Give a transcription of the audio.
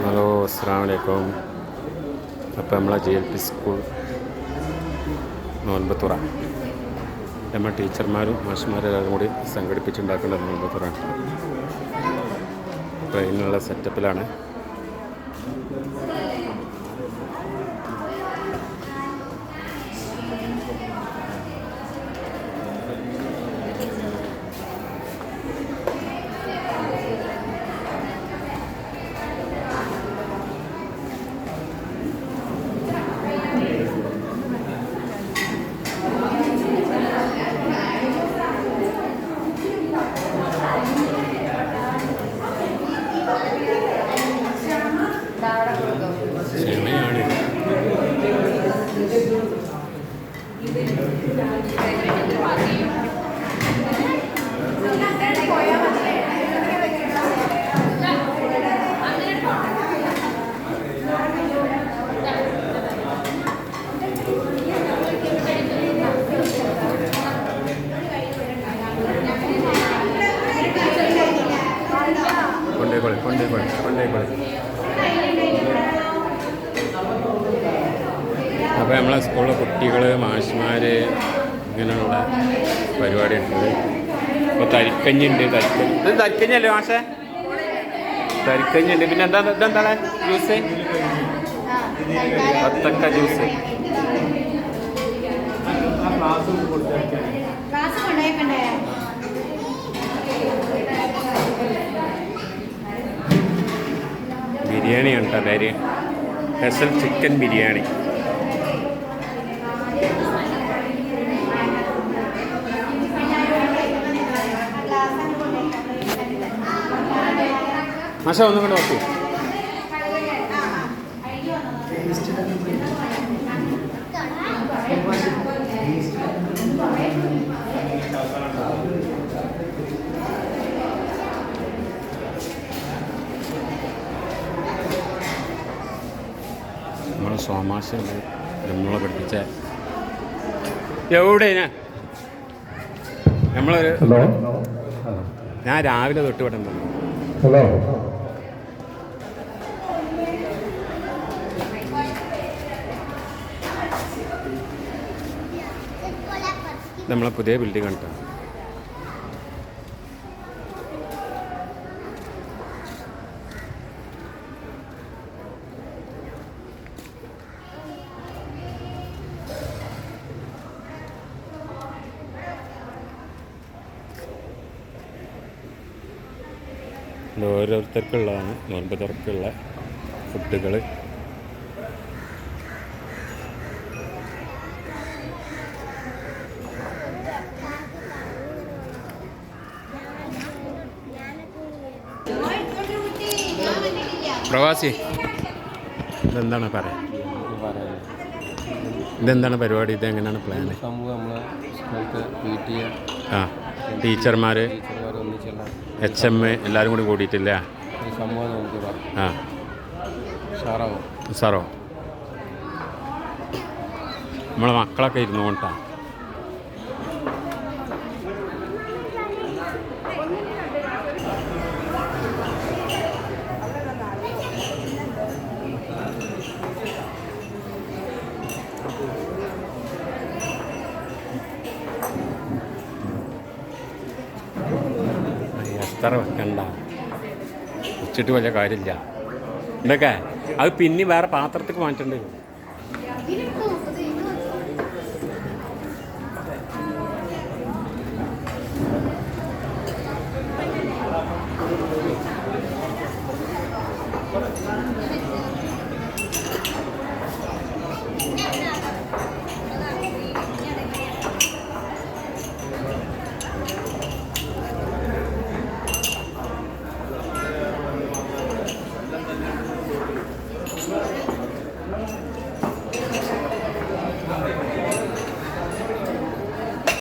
Hello അസ്സാം വലൈക്കും അപ്പോൾ നമ്മളെ ജെ എൽ പി സ്കൂൾ നോൻപത്തുറ നമ്മൾ ടീച്ചർമാരും മാഷന്മാരും എല്ലാവരും കൂടി സംഘടിപ്പിച്ചുണ്ടാക്കേണ്ട നോൻപത്തുറ അതിനുള്ള സെറ്റപ്പിലാണ് കൊണ്ടേക്കോളി കൊണ്ടേക്കോളി കൊണ്ടേക്കോളി. അപ്പോൾ നമ്മളെ സ്കൂളിലെ കുട്ടികൾ മാഷ്മാർ ഇങ്ങനെയുള്ള പരിപാടി ഉണ്ട് ഇപ്പോൾ തരിക്കഞ്ഞി ഉണ്ട് തരിക്കഞ്ഞി ഇത് തരിക്കഞ്ഞല്ലേ മാഷേ? തരിക്കഞ്ഞി ഉണ്ട് പിന്നെ എന്താ ഇതെന്താണ്? ജ്യൂസ്? വത്തക്ക ജ്യൂസ്. ബിരിയാണി ഉണ്ടോ പേര് സ്പെഷ്യൽ ചിക്കൻ ബിരിയാണി. മാഷ ഒന്നും കൂടെ നോക്കൂ. നമ്മളെ സോമാശ നമ്മളെ പഠിപ്പിച്ച എവിടെ ഞാൻ? നമ്മളൊരു ഞാൻ രാവിലെ തൊട്ട് പെട്ടെന്ന് ഹലോ നമ്മളെ പുതിയ ബിൽഡിംഗ് കണ്ടോ ഇത് ഓരോരുത്തർക്കുള്ളതാണ് നോൻപ് തുറക്കുള്ള ഫുഡുകൾ പ്രവാസി. ഇതെന്താണ് പറയുക ഇതെന്താണ് പരിപാടി? ഇതെങ്ങനെയാണ് പ്ലാന് സമൂഹം നമ്മളെ സ്കൂളത്തെ പി ടി ആ ടീച്ചർമാർ എച്ച് എം എല്ലാവരും കൂടി കൂടിയിട്ടില്ല? ആ. സാറോ? നമ്മളെ മക്കളൊക്കെ ഇരുന്നു കൊണ്ടാ. ഇത്ര വെക്കണ്ട. ഉച്ചിട്ട് വലിയ കാര്യമില്ല. എന്തൊക്കെ? അത് പിന്നെ വേറെ പാത്രത്തേക്ക് മാറ്റേണ്ടി വരും.